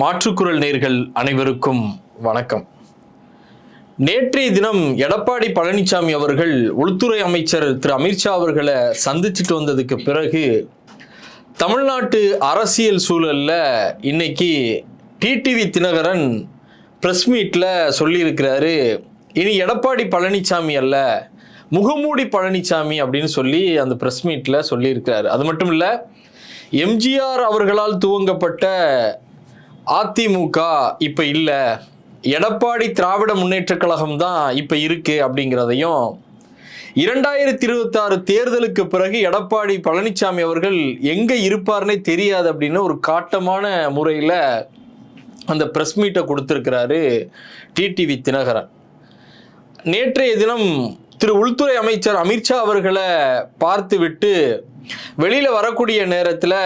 மாற்றுக்குரல் நேர்கள் அனைவருக்கும் வணக்கம். நேற்றைய தினம் எடப்பாடி பழனிசாமி அவர்கள் உள்துறை அமைச்சர் திரு அமித்ஷா அவர்களை சந்திச்சுட்டு வந்ததுக்கு பிறகு தமிழ்நாட்டு அரசியல் சூழலில் இன்னைக்கு டிடிவி தினகரன் ப்ரெஸ் மீட்டில் சொல்லியிருக்கிறாரு இனி எடப்பாடி பழனிசாமி அல்ல முகமூடி பழனிசாமி அப்படின்னு சொல்லி அந்த ப்ரெஸ் மீட்டில் சொல்லியிருக்கிறாரு. அது மட்டும் இல்லை எம்ஜிஆர் அவர்களால் துவங்கப்பட்ட அதிமுக இப்போ இல்லை. எடப்பாடி திராவிட முன்னேற்றக் கழகம் தான் இப்போ இருக்கு அப்படிங்கிறதையும் இரண்டாயிரத்தி இருபத்தாறு தேர்தலுக்கு பிறகு எடப்பாடி பழனிசாமி அவர்கள் எங்கே இருப்பார்னே தெரியாது அப்படின்னு ஒரு காட்டமான முறையில் அந்த ப்ரெஸ் மீட்டை கொடுத்துருக்கிறாரு டிடிவி தினகரன். நேற்றைய தினம் திரு உள்துறை அமைச்சர் அமித்ஷா அவர்களை பார்த்துவிட்டு வெளியில் வரக்கூடிய நேரத்தில்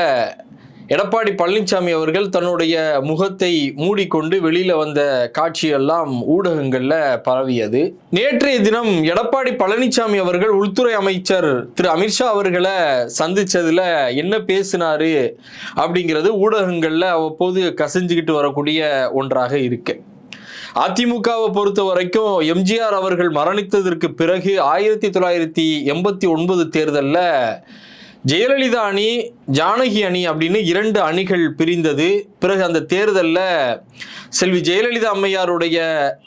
எடப்பாடி பழனிசாமி அவர்கள் தன்னுடைய முகத்தை மூடிக்கொண்டு வெளியில வந்த காட்சியெல்லாம் ஊடகங்கள்ல பரவியது. நேற்றைய தினம் எடப்பாடி பழனிசாமி அவர்கள் உள்துறை அமைச்சர் திரு அமித்ஷா அவர்களை சந்திச்சதுல என்ன பேசினாரு அப்படிங்கிறது ஊடகங்கள்ல அவ்வப்போது கசிஞ்சுக்கிட்டு வரக்கூடிய ஒன்றாக இருக்கு. அதிமுகவை பொறுத்த வரைக்கும் எம்ஜிஆர் அவர்கள் மரணித்ததற்கு பிறகு ஆயிரத்தி தொள்ளாயிரத்தி எண்பத்தி ஒன்பது தேர்தலில் ஜெயலலிதா அணி ஜானகி அணி அப்படின்னு இரண்டு அணிகள் பிரிந்தது. பிறகு அந்த தேர்தலில் செல்வி ஜெயலலிதா அம்மையாருடைய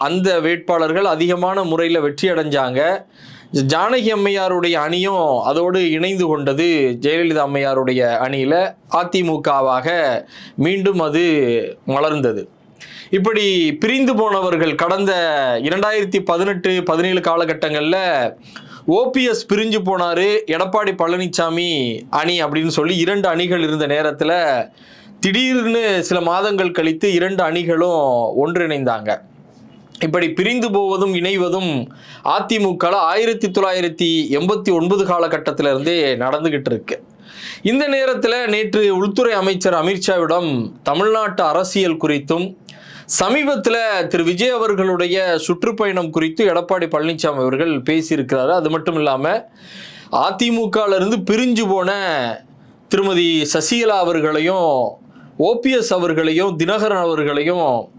அந்த வேட்பாளர்கள் அதிகமான முறையில் வெற்றி அடைஞ்சாங்க. ஜானகி அம்மையாருடைய அணியும் அதோடு இணைந்து கொண்டது ஜெயலலிதா அம்மையாருடைய அணியில் அதிமுகவாக மீண்டும் அது மலர்ந்தது. இப்படி பிரிந்து போனவர்கள் கடந்த இரண்டாயிரத்தி பதினெட்டு பதினேழு காலகட்டங்களில் ஓபிஎஸ் பிரிஞ்சு போனாரு. எடப்பாடி பழனிசாமி அணி அப்படின்னு சொல்லி இரண்டு அணிகள் இருந்த நேரத்தில் திடீர்னு சில மாதங்கள் கழித்து இரண்டு அணிகளும் ஒன்றிணைந்தாங்க. இப்படி பிரிந்து போவதும் இணைவதும் அதிமுக ஆயிரத்தி தொள்ளாயிரத்தி எண்பத்தி ஒன்பது காலகட்டத்திலிருந்தே நடந்துகிட்டு இருக்கு. இந்த நேரத்தில் நேற்று உள்துறை அமைச்சர் அமித்ஷாவிடம் தமிழ்நாட்டு அரசியல் குறித்தும் சமீபத்தில் திரு விஜய் அவர்களுடைய சுற்றுப்பயணம் குறித்து எடப்பாடி பழனிசாமி அவர்கள் பேசியிருக்கிறாரு. அது மட்டும் இல்லாமல் அதிமுகல பிரிஞ்சு போன திருமதி சசிகலா அவர்களையும் ஓபிஎஸ் அவர்களையும் தினகரன் அவர்களையும்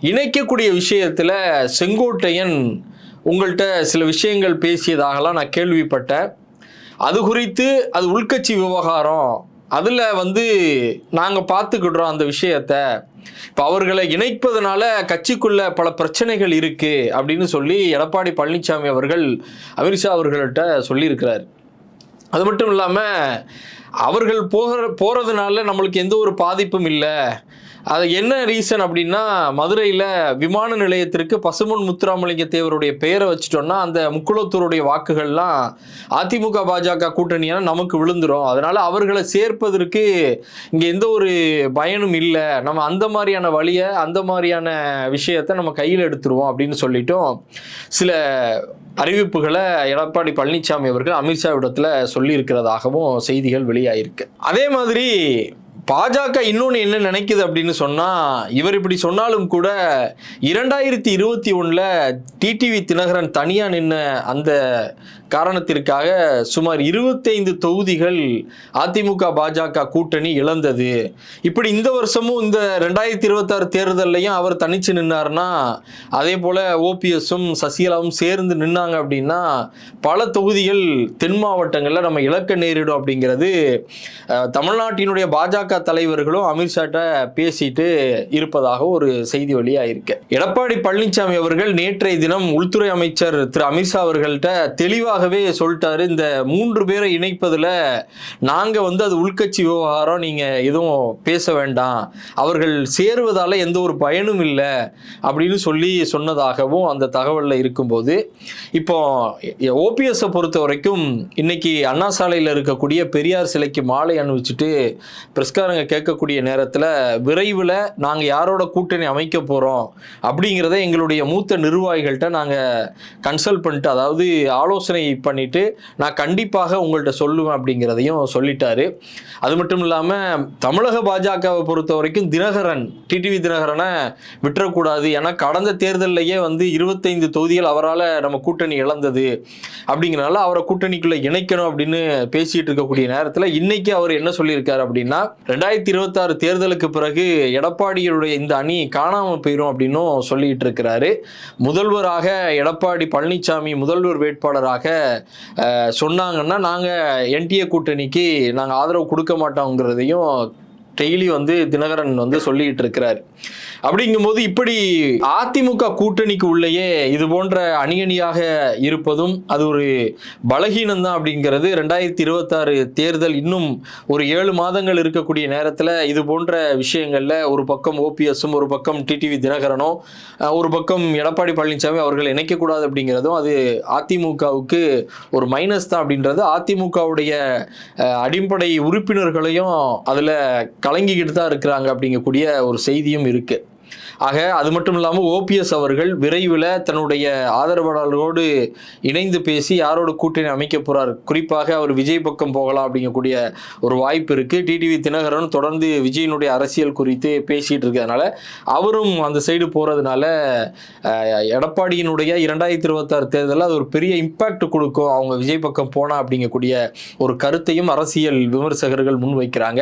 இணைக்கக்கூடிய விஷயத்தில் செங்கோட்டையன் உங்கள்கிட்ட சில விஷயங்கள் பேசியதாகலாம் நான் கேள்விப்பட்டேன். அது குறித்து அது உள்கட்சி விவகாரம் அதில் வந்து நாங்கள் பார்த்துக்கிடுறோம் அந்த விஷயத்த. இப்போ அவர்களை இணைப்பதனால கட்சிக்குள்ள பல பிரச்சனைகள் இருக்கு அப்படின்னு சொல்லி எடப்பாடி பழனிசாமி அவர்கள் அமித்ஷா அவர்கள்ட்ட சொல்லியிருக்கிறார். அது மட்டும் இல்லாமல் அவர்கள் போகிற போகிறதுனால நம்மளுக்கு எந்த ஒரு பாதிப்பும் இல்லை. அது என்ன ரீசன் அப்படின்னா மதுரையில் விமான நிலையத்திற்கு பசுமன் முத்துராமலிங்க தேவருடைய பெயரை வச்சுட்டோம்னா அந்த முக்குளத்தூருடைய வாக்குகள்லாம் அதிமுக பாஜக கூட்டணியான நமக்கு விழுந்துரும். அதனால அவர்களை சேர்ப்பதற்கு இங்கே எந்த ஒரு பயனும் இல்லை. நம்ம அந்த மாதிரியான வழியை அந்த மாதிரியான விஷயத்தை நம்ம கையில் எடுத்துருவோம் அப்படின்னு சொல்லிட்டோம் சில அறிவிப்புகளை எடப்பாடி பழனிசாமி அவர்கள் அமித்ஷாவிடத்தில் சொல்லியிருக்கிறதாகவும் செய்திகள் வெளியாயிருக்கு. அதே மாதிரி பாஜக இன்னொன்று என்ன நினைக்குது அப்படின்னு சொன்னால் இவர் இப்படி சொன்னாலும் கூட இரண்டாயிரத்தி இருபத்தி ஒன்றில் டிடிவி தினகரன் தனியாக நின்ன அந்த காரணத்திற்காக சுமார் இருபத்தைந்து தொகுதிகள் அதிமுக பாஜக கூட்டணி இழந்தது. இப்படி இந்த வருஷமும் இந்த ரெண்டாயிரத்தி இருபத்தாறு தேர்தல்லையும் அவர் தனிச்சு நின்னார்னா அதே போல் ஓபிஎஸும் சசிகலாவும் சேர்ந்து நின்னாங்க அப்படின்னா பல தொகுதிகள் தென் மாவட்டங்களில் நம்ம இழக்க நேரிடும் அப்படிங்கிறது தமிழ்நாட்டினுடைய பாஜக தலைவர்களும் அமித்ஷாட்ட பேசிட்டு இருப்பதாக ஒரு செய்தி வெளியாயிருக்கு. எடப்பாடி பழனிசாமி அவர்கள் நேற்றைய தினம் உள்துறை அமைச்சர் திரு அமித்ஷா அவர்கள்ட்ட தெளிவாகவே சொல்லிட்டாரு. இந்த மூன்று பேரை இணைப்பதில் நாங்கள் வந்து அது உள்கட்சி விவகாரம் நீங்கள் எதுவும் பேச வேண்டாம். அவர்கள் சேருவதால் எந்த ஒரு பயனும் இல்லை அப்படின்னு சொல்லி சொன்னதாகவும் அந்த தகவலில் இருக்கும்போது இப்போ ஓபிஎஸ்ஸை பொறுத்த வரைக்கும் இன்னைக்கு அண்ணா சாலையில் இருக்கக்கூடிய பெரியார் சிலைக்கு மாலை அணிவிச்சுட்டு பிரஸ்காரங்க கேட்கக்கூடிய நேரத்தில் விரைவில் நாங்கள் யாரோட கூட்டணி அமைக்க போகிறோம் அப்படிங்கிறத எங்களுடைய மூத்த நிர்வாகிகள்கிட்ட நாங்கள் கன்சல்ட் பண்ணிட்டு அதாவது ஆலோசனை பண்ணிட்டு நான் கண்டிப்பாக உங்கள்கிட்ட சொல்லுவேன் அப்படிங்கிறதையும் சொல்லிட்டாரு. அது மட்டும் இல்லாமல் தமிழக பாஜகவை பொறுத்த வரைக்கும் தினகரன் டிடிவி தினகரனை விட்டுறக்கூடாது. ஏன்னா கடந்த தேர்தல்லையே வந்து இருபத்தைந்து தொகுதிகள் அவரால் நம்ம கூட்டணி இழந்தது. அப்படிங்கிறனால அவரை கூட்டணிக்குள்ளே இணைக்கணும் அப்படின்னு பேசிட்டு இருக்கக்கூடிய நேரத்தில் இன்னைக்கு அவர் என்ன சொல்லியிருக்காரு அப்படின்னா ரெண்டாயிரத்தி இருபத்தாறு தேர்தலுக்கு பிறகு எடப்பாடியுடைய இந்த அணி காணாமல் போயிடும் அப்படின்னும் சொல்லிட்டு இருக்கிறாரு. முதல்வராக எடப்பாடி பழனிசாமி முதல்வர் வேட்பாளராக சொன்னாங்கன்னா நாங்கள் என்டிஏ கூட்டணிக்கு நாங்கள் ஆதரவு கொடுக்க மாட்டோங்கிறதையும் டெய்லி வந்து தினகரன் வந்து சொல்லிட்டு இருக்கிறார் அப்படிங்கும்போது இப்படி அதிமுக கூட்டணிக்கு உள்ளேயே இது போன்ற அணியணியாக இருப்பதும் அது ஒரு பலகீனம் தான் அப்படிங்கிறது ரெண்டாயிரத்தி இருபத்தாறு தேர்தல் இன்னும் ஒரு ஏழு மாதங்கள் இருக்கக்கூடிய நேரத்தில் இது போன்ற விஷயங்களில் ஒரு பக்கம் ஓபிஎஸும் ஒரு பக்கம் டிடிவி தினகரனும் ஒரு பக்கம் எடப்பாடி பழனிசாமி அவர்கள் இணைக்கக்கூடாது அப்படிங்கிறதும் அது அதிமுகவுக்கு ஒரு மைனஸ் தான் அப்படின்றது அதிமுகவுடைய அடிப்படை உறுப்பினர்களையும் அதில் கலங்கிக்கிட்டு தான் இருக்கிறாங்க அப்படிங்கக்கூடிய ஒரு செய்தியும் இருக்குது ஆக அது மட்டும் இல்லாமல் ஓபிஎஸ் அவர்கள் விரைவில் தன்னுடைய ஆதரவாளர்களோடு இணைந்து பேசி யாரோட கூட்டணி அமைக்க போறார்? குறிப்பாக அவர் விஜய் பக்கம் போகலாம் அப்படிங்கக்கூடிய ஒரு வாய்ப்பு இருக்கு. டிடிவி தினகரன் தொடர்ந்து விஜயினுடைய அரசியல் குறித்து பேசிட்டு இருக்கிறதுனால அவரும் அந்த சைடு போறதுனால அஹ், எடப்பாடியினுடைய இரண்டாயிரத்தி இருபத்தாறு தேர்தலில் அது ஒரு பெரிய இம்பாக்ட் கொடுக்கும். அவங்க விஜய் பக்கம் போனா அப்படிங்கக்கூடிய ஒரு கருத்தையும் அரசியல் விமர்சகர்கள் முன்வைக்கிறாங்க.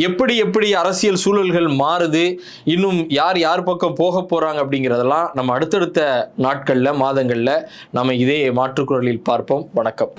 எப்படி எப்படி அரசியல் சூழல்கள் மாறுது? இன்னும் யார் யார் யார் பக்கம் போக போறாங்க அப்படிங்கிறதெல்லாம் நம்ம அடுத்தடுத்த நாட்கள்ல மாதங்கள்ல நம்ம இதே மாற்றுக்குரலில் பார்ப்போம். வணக்கம்.